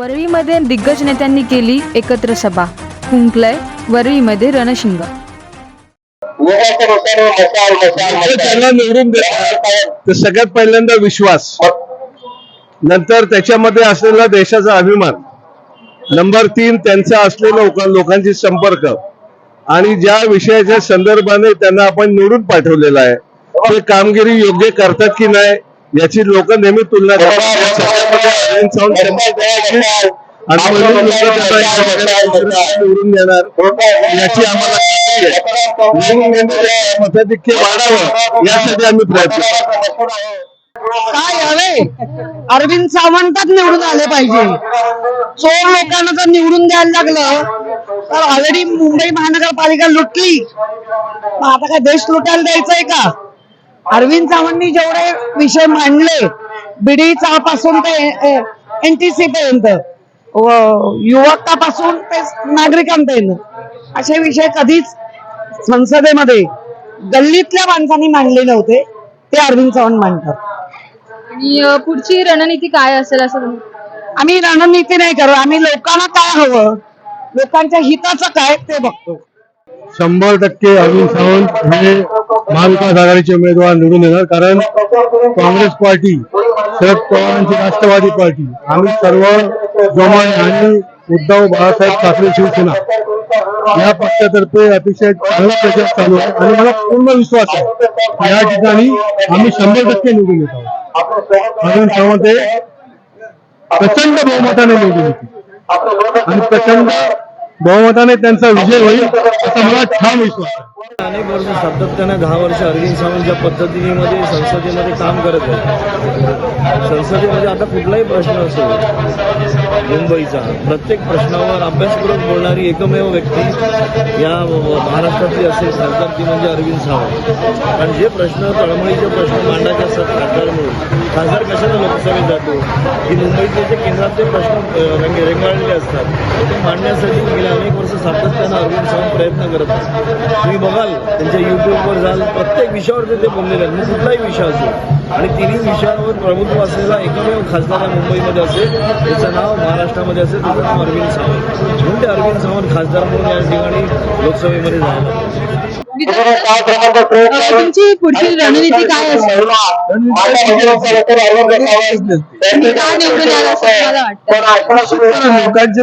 वरळीमध्ये दिग्गज नेत्यांनी केली एकत्र सभा. कुंकलय वरळीमध्ये रणशिंग. त्यांना निवडून तर सगळ्यात पहिल्यांदा विश्वास. नंतर त्याच्यामध्ये असलेला देशाचा अभिमान. नंबर तीन त्यांचा असलेला लोकांशी संपर्क. आणि ज्या विषयाच्या संदर्भाने त्यांना आपण निवडून पाठवलेलं आहे ते कामगिरी योग्य करतात की नाही याची लोक नेहमी तुलना करतात. निवडून देणार. याची आम्हाला मताधिक्य वाढावं यासाठी आम्ही प्रयत्न. काय हवे अरविंद सावंतच निवडून आले पाहिजे. चोर लोकांना जर निवडून द्यायला लागलं तर ऑलरेडी मुंबई महानगरपालिका लुटली. आता काय देश लुटायला द्यायचंय का? अरविंद सावंतनी जेवढे विषय मांडले बिडी पासून ते एनटीसी पर्यंत व युवकापासून ते नागरिकांपर्यंत असे विषय कधीच संसदेमध्ये गल्लीतल्या माणसांनी मांडले नव्हते ते अरविंद सावंत मांडतात. आणि पुढची रणनीती काय असेल असं आम्ही रणनीती नाही करत आम्ही लोकांना काय हवं लोकांच्या हिताचं काय ते बघतो. शंभर टक्के अरविंद सावंत हे महाविकास आघाडीचे उमेदवार निवडून येणार कारण काँग्रेस पार्टी शरद पवारांची राष्ट्रवादी पार्टी आम्ही सर्व जोमाने आणि उद्धव बाळासाहेब ठाकरे शिवसेना या पक्षातर्फे अतिशय चांगला प्रचार चालू आहे. आणि मला पूर्ण विश्वास आहे या ठिकाणी आम्ही शंभर टक्के निवडून येत आहोत. अरविंद सावंत हे प्रचंड बहुमताने निवडून येते आणि प्रचंड बहुमताने त्यांचा विजय होईल असा मला ठाम विश्वास आहे. अनेक वर्ष सातत्यानं दहा वर्ष अरविंद सावंत ज्या पद्धतीमध्ये संसदेमध्ये काम करत आहे संसदेमध्ये आता कुठलाही प्रश्न असो मुंबईचा प्रत्येक प्रश्नावर अभ्यासपूर्वक बोलणारी एकमेव व्यक्ती या महाराष्ट्रातली असेल सरकार ती म्हणजे अरविंद सावंत. कारण जे प्रश्न तळमळीचे प्रश्न मांडायचे असतात खासदार म्हणून खासदार कशाला लोकसभेत जातो? की मुंबईचे जे केंद्रातले प्रश्न रंग रेंगाळलेले असतात ते मांडण्यासाठी गेल्या अनेक वर्ष सातत्यानं अरविंद सावंत प्रयत्न करत असतात तुम्ही बघाल त्यांच्या युट्यूबवर जाल प्रत्येक विषयावर ते बोललेले आहेत. मग कुठलाही विषय असो. आणि तिन्ही विषयांवर प्रभुत्व असलेला एकमेव खासदार मुंबईमध्ये असेल त्याचं नाव महाराष्ट्रामध्ये असेल त्याचं नाव अरविंद सावंत. म्हणून ते अरविंद सावंत खासदार म्हणून या ठिकाणी लोकसभेमध्ये जायला तुमची पुढची रणनीती काय असेल? लोकांचे